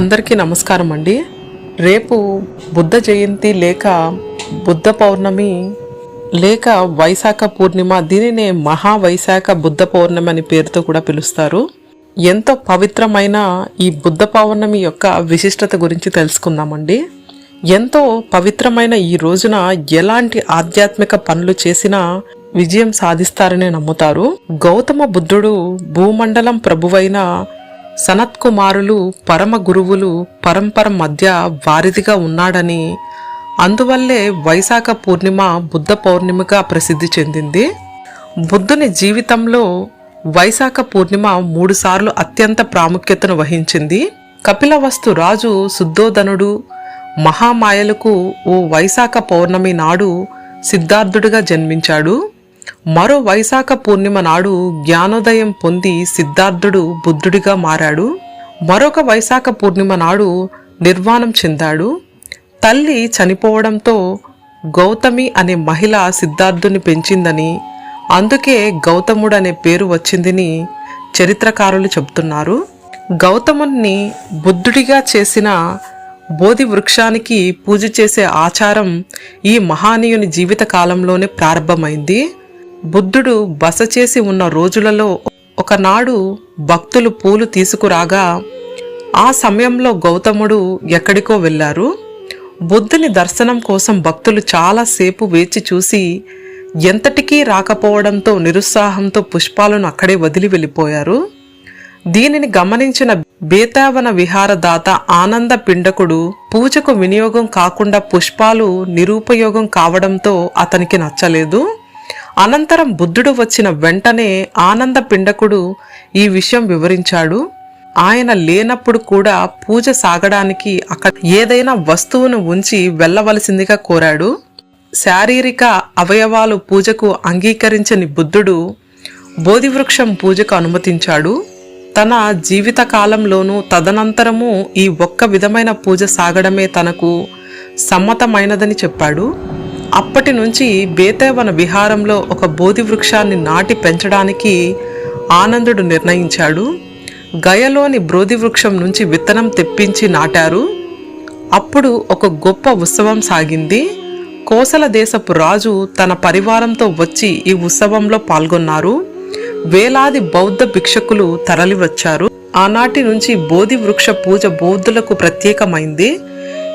అందరికీ నమస్కారం అండి. రేపు బుద్ధ జయంతి లేక బుద్ధ పౌర్ణమి లేక వైశాఖ పూర్ణిమ దీనినే మహా వైశాఖ బుద్ధ పౌర్ణమి అని పేరుతో కూడా పిలుస్తారు. ఎంతో పవిత్రమైన ఈ బుద్ధ పౌర్ణమి యొక్క విశిష్టత గురించి తెలుసుకుందామండి. ఎంతో పవిత్రమైన ఈ రోజున ఎలాంటి ఆధ్యాత్మిక పనులు చేసినా విజయం సాధిస్తారని నమ్ముతారు. గౌతమ బుద్ధుడు భూమండలం ప్రభువైన సనత్ కుమారులు పరమ గురువులు పరంపర మధ్య వారిదిగా ఉన్నాడని అందువల్లే వైశాఖ పూర్ణిమ బుద్ధ పౌర్ణిమగా ప్రసిద్ధి చెందింది. బుద్ధుని జీవితంలో వైశాఖ పూర్ణిమ మూడుసార్లు అత్యంత ప్రాముఖ్యతను వహించింది. కపిలవస్తు రాజు శుద్ధోధనుడు మహామాయలకు ఓ వైశాఖ పౌర్ణమి నాడు సిద్ధార్థుడిగా జన్మించాడు. మరో వైశాఖ పూర్ణిమ నాడు జ్ఞానోదయం పొంది సిద్ధార్థుడు బుద్ధుడిగా మారాడు. మరొక వైశాఖ పూర్ణిమ నాడు నిర్వాణం చెందాడు. తల్లి చనిపోవడంతో గౌతమి అనే మహిళ సిద్ధార్థుని పెంచిందని అందుకే గౌతముడు అనే పేరు వచ్చిందని చరిత్రకారులు చెబుతున్నారు. గౌతముని బుద్ధుడిగా చేసిన బోధి వృక్షానికి పూజ చేసే ఆచారం ఈ మహానీయుని జీవిత కాలంలోనే ప్రారంభమైంది. బుద్ధుడు బస చేసి ఉన్న రోజులలో ఒకనాడు భక్తులు పూలు తీసుకురాగా ఆ సమయంలో గౌతముడు ఎక్కడికో వెళ్ళారు. బుద్ధుని దర్శనం కోసం భక్తులు చాలాసేపు వేచి చూసి ఎంతటికీ రాకపోవడంతో నిరుత్సాహంతో పుష్పాలను అక్కడే వదిలి వెళ్ళిపోయారు. దీనిని గమనించిన బేతావన విహారదాత ఆనంద పిండకుడు పూజకు వినియోగం కాకుండా పుష్పాలు నిరుపయోగం కావడంతో అతనికి నచ్చలేదు. అనంతరం బుద్ధుడు వచ్చిన వెంటనే ఆనంద పిండకుడు ఈ విషయం వివరించాడు. ఆయన లేనప్పుడు కూడా పూజ సాగడానికి అక్కడ ఏదైనా వస్తువును ఉంచి వెళ్ళవలసిందిగా కోరాడు. శారీరక అవయవాలు పూజకు అంగీకరించని బుద్ధుడు బోధివృక్షం పూజకు అనుమతించాడు. తన జీవిత కాలంలోనూ తదనంతరము ఈ ఒక్క విధమైన పూజ సాగడమే తనకు సమ్మతమైనదని చెప్పాడు. అప్పటి నుంచి బేతేవన విహారంలో ఒక బోధి వృక్షాన్ని నాటి పెంచడానికి ఆనందుడు నిర్ణయించాడు. గయలోని బ్రోధి వృక్షం నుంచి విత్తనం తెప్పించి నాటారు. అప్పుడు ఒక గొప్ప ఉత్సవం సాగింది. కోసల దేశపు రాజు తన పరివారంతో వచ్చి ఈ ఉత్సవంలో పాల్గొన్నారు. వేలాది బౌద్ధ భిక్షకులు తరలివచ్చారు. ఆనాటి నుంచి బోధి వృక్ష పూజ బౌద్ధులకు ప్రత్యేకమైంది.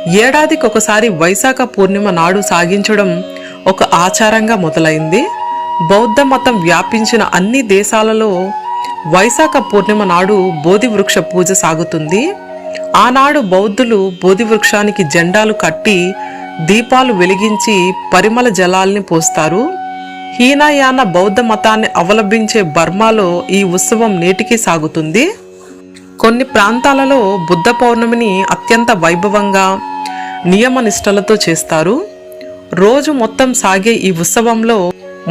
ఏడాదికి ఒకసారి వైశాఖ పూర్ణిమ నాడు సాగించడం ఒక ఆచారంగా మొదలైంది. బౌద్ధ మతం వ్యాపించిన అన్ని దేశాలలో వైశాఖ పూర్ణిమ నాడు బోధి వృక్ష పూజ సాగుతుంది. ఆనాడు బౌద్ధులు బోధి వృక్షానికి జెండాలు కట్టి దీపాలు వెలిగించి పరిమళ జలాల్ని పోస్తారు. హీనయాన బౌద్ధ మతాన్ని అవలంబించే బర్మాలో ఈ ఉత్సవం నేటికి సాగుతుంది. కొన్ని ప్రాంతాలలో బుద్ధ పౌర్ణమిని అత్యంత వైభవంగా నియమనిష్టలతో చేస్తారు. రోజు మొత్తం సాగే ఈ ఉత్సవంలో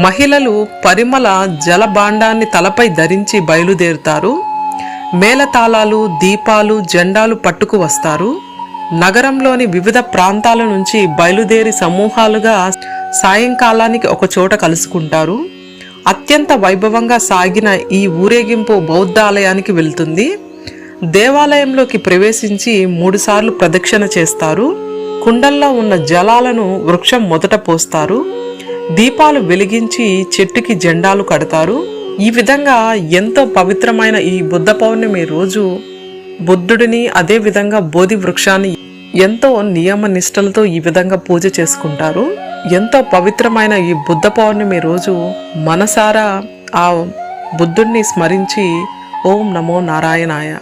మహిళలు పరిమళ జలబాండాన్ని తలపై ధరించి బయలుదేరుతారు. మేళతాళాలు దీపాలు జెండాలు పట్టుకు వస్తారు. నగరంలోని వివిధ ప్రాంతాల నుంచి బయలుదేరి సమూహాలుగా సాయంకాలానికి ఒక చోట కలుసుకుంటారు. అత్యంత వైభవంగా సాగిన ఈ ఊరేగింపు బౌద్ధ ఆలయానికి వెళ్తుంది. దేవాలయంలోకి ప్రవేశించి మూడుసార్లు ప్రదక్షిణ చేస్తారు. కుండల్లో ఉన్న జలాలను వృక్షం మొదట పోస్తారు దీపాలు వెలిగించి చెట్టుకి జెండాలు కడతారు. ఈ విధంగా ఎంతో పవిత్రమైన ఈ బుద్ధ పౌర్ణమి రోజు బుద్ధుడిని అదే విధంగా బోధి వృక్షాన్ని ఎంతో నియమ నిష్టలతో ఈ విధంగా పూజ చేసుకుంటారు. ఎంతో పవిత్రమైన ఈ బుద్ధ పౌర్ణమి రోజు మనసారా ఆ బుద్ధుడిని స్మరించి ఓం నమో నారాయణాయ.